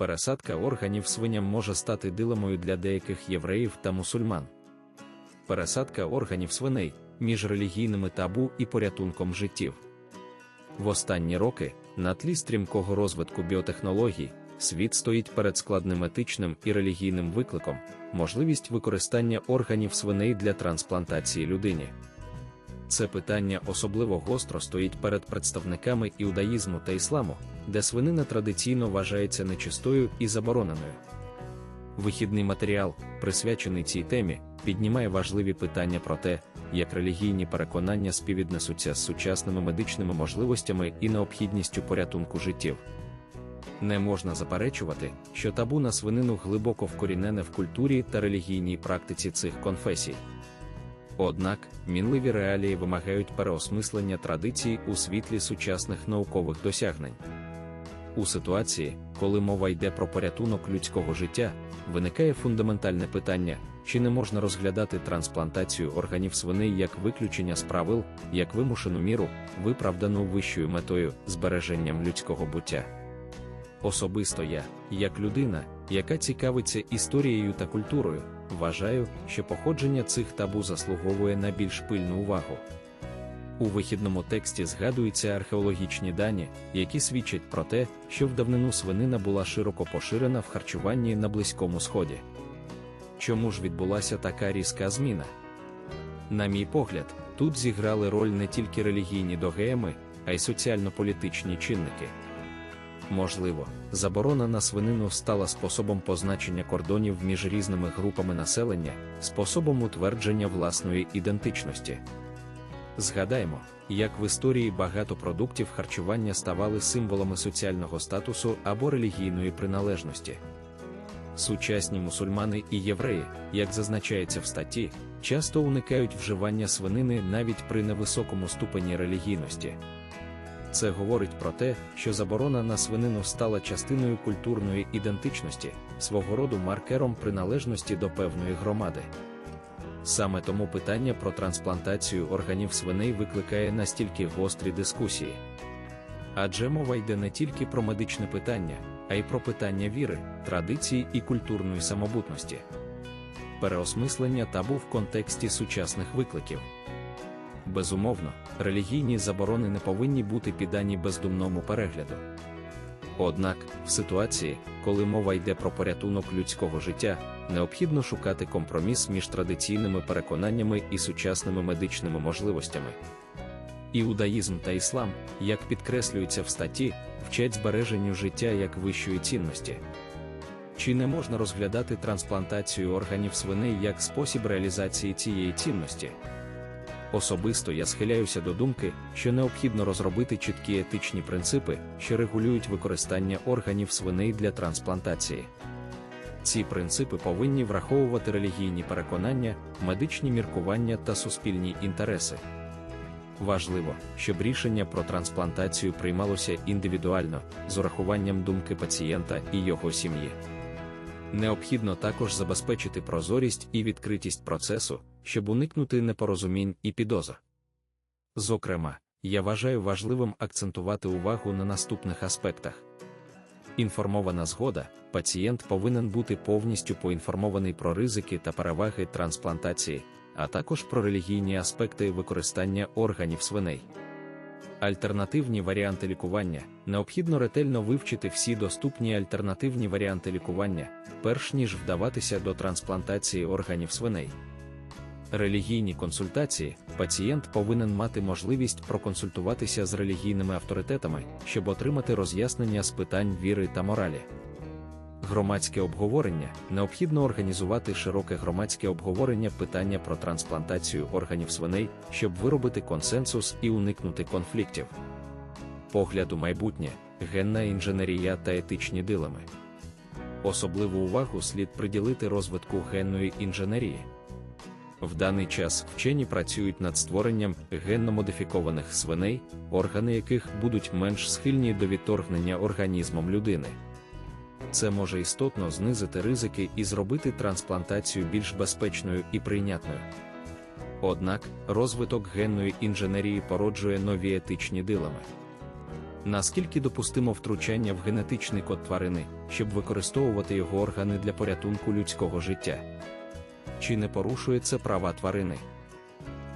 пересадка органів свиням може стати дилемою для деяких євреїв та мусульман. Пересадка органів свиней між релігійними табу і порятунком життів. В останні роки, на тлі стрімкого розвитку біотехнологій, світ стоїть перед складним етичним і релігійним викликом, можливість використання органів свиней для трансплантації людині. Це питання особливо гостро стоїть перед представниками іудаїзму та ісламу, де свинина традиційно вважається нечистою і забороненою. Вихідний матеріал, присвячений цій темі, піднімає важливі питання про те, як релігійні переконання співвіднесуться з сучасними медичними можливостями і необхідністю порятунку життів. Не можна заперечувати, що табу на свинину глибоко вкорінене в культурі та релігійній практиці цих конфесій. Однак, мінливі реалії вимагають переосмислення традицій у світлі сучасних наукових досягнень. У ситуації, коли мова йде про порятунок людського життя, виникає фундаментальне питання, чи не можна розглядати трансплантацію органів свиней як виключення з правил, як вимушену міру, виправдану вищою метою збереженням людського буття. Особисто я, як людина, яка цікавиться історією та культурою, вважаю, що походження цих табу заслуговує на більш пильну увагу. У вихідному тексті згадуються археологічні дані, які свідчать про те, що в давнину свинина була широко поширена в харчуванні на Близькому Сході. Чому ж відбулася така різка зміна? На мій погляд, тут зіграли роль не тільки релігійні догеями, а й соціально-політичні чинники. Можливо, заборона на свинину стала способом позначення кордонів між різними групами населення, способом утвердження власної ідентичності. Згадаємо, як в історії багато продуктів харчування ставали символами соціального статусу або релігійної приналежності. Сучасні мусульмани і євреї, як зазначається в статті, часто уникають вживання свинини навіть при невисокому ступені релігійності. Це говорить про те, що заборона на свинину стала частиною культурної ідентичності, свого роду маркером приналежності до певної громади. Саме тому питання про трансплантацію органів свиней викликає настільки гострі дискусії. Адже мова йде не тільки про медичне питання, а й про питання віри, традиції і культурної самобутності, переосмислення табу в контексті сучасних викликів. Безумовно, релігійні заборони не повинні бути піддані бездумному перегляду. Однак, в ситуації, коли мова йде про порятунок людського життя, необхідно шукати компроміс між традиційними переконаннями і сучасними медичними можливостями. Іудаїзм та іслам, як підкреслюється в статті, вчать збереженню життя як вищої цінності. Чи не можна розглядати трансплантацію органів свиней як спосіб реалізації цієї цінності? Особисто я схиляюся до думки, що необхідно розробити чіткі етичні принципи, що регулюють використання органів свиней для трансплантації. Ці принципи повинні враховувати релігійні переконання, медичні міркування та суспільні інтереси. Важливо, щоб рішення про трансплантацію приймалося індивідуально, з урахуванням думки пацієнта і його сім'ї. Необхідно також забезпечити прозорість і відкритість процесу, щоб уникнути непорозумінь і підозр. Зокрема, я вважаю важливим акцентувати увагу на наступних аспектах. Інформована згода, пацієнт повинен бути повністю поінформований про ризики та переваги трансплантації, а також про релігійні аспекти використання органів свиней. Альтернативні варіанти лікування необхідно ретельно вивчити всі доступні альтернативні варіанти лікування, перш ніж вдаватися до трансплантації органів свиней. Релігійні консультації пацієнт повинен мати можливість проконсультуватися з релігійними авторитетами, щоб отримати роз'яснення з питань віри та моралі. Громадське обговорення необхідно організувати широке громадське обговорення питання про трансплантацію органів свиней, щоб виробити консенсус і уникнути конфліктів. Погляд у майбутнє, генна інженерія та етичні дилеми. Особливу увагу слід приділити розвитку генної інженерії. В даний час вчені працюють над створенням генно-модифікованих свиней, органи яких будуть менш схильні до відторгнення організмом людини. Це може істотно знизити ризики і зробити трансплантацію більш безпечною і прийнятною. Однак, розвиток генної інженерії породжує нові етичні дилеми. Наскільки допустимо втручання в генетичний код тварини, щоб використовувати його органи для порятунку людського життя? Чи не порушує це права тварини?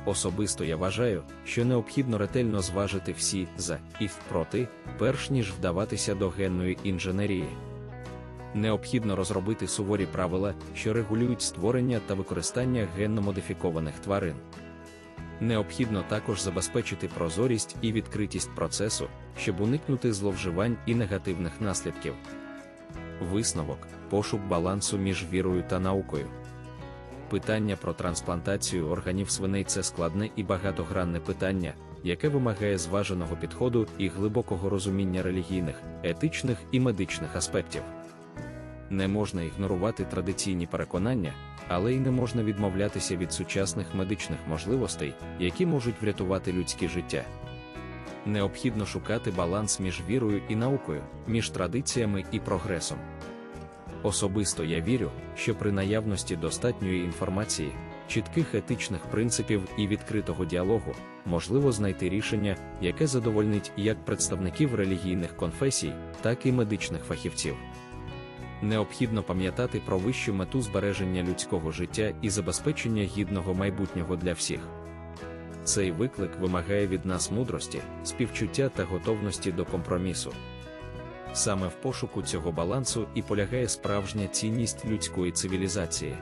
Особисто я вважаю, що необхідно ретельно зважити всі за і проти, перш ніж вдаватися до генної інженерії. Необхідно розробити суворі правила, що регулюють створення та використання генно-модифікованих тварин. Необхідно також забезпечити прозорість і відкритість процесу, щоб уникнути зловживань і негативних наслідків. Висновок пошук балансу між вірою та наукою. Питання про трансплантацію органів свиней це складне і багатогранне питання, яке вимагає зваженого підходу і глибокого розуміння релігійних, етичних і медичних аспектів. Не можна ігнорувати традиційні переконання, але й не можна відмовлятися від сучасних медичних можливостей, які можуть врятувати людське життя. Необхідно шукати баланс між вірою і наукою, між традиціями і прогресом. Особисто я вірю, що при наявності достатньої інформації, чітких етичних принципів і відкритого діалогу можливо знайти рішення, яке задовольнить як представників релігійних конфесій, так і медичних фахівців. Необхідно пам'ятати про вищу мету збереження людського життя і забезпечення гідного майбутнього для всіх. Цей виклик вимагає від нас мудрості, співчуття та готовності до компромісу. Саме в пошуку цього балансу і полягає справжня цінність людської цивілізації.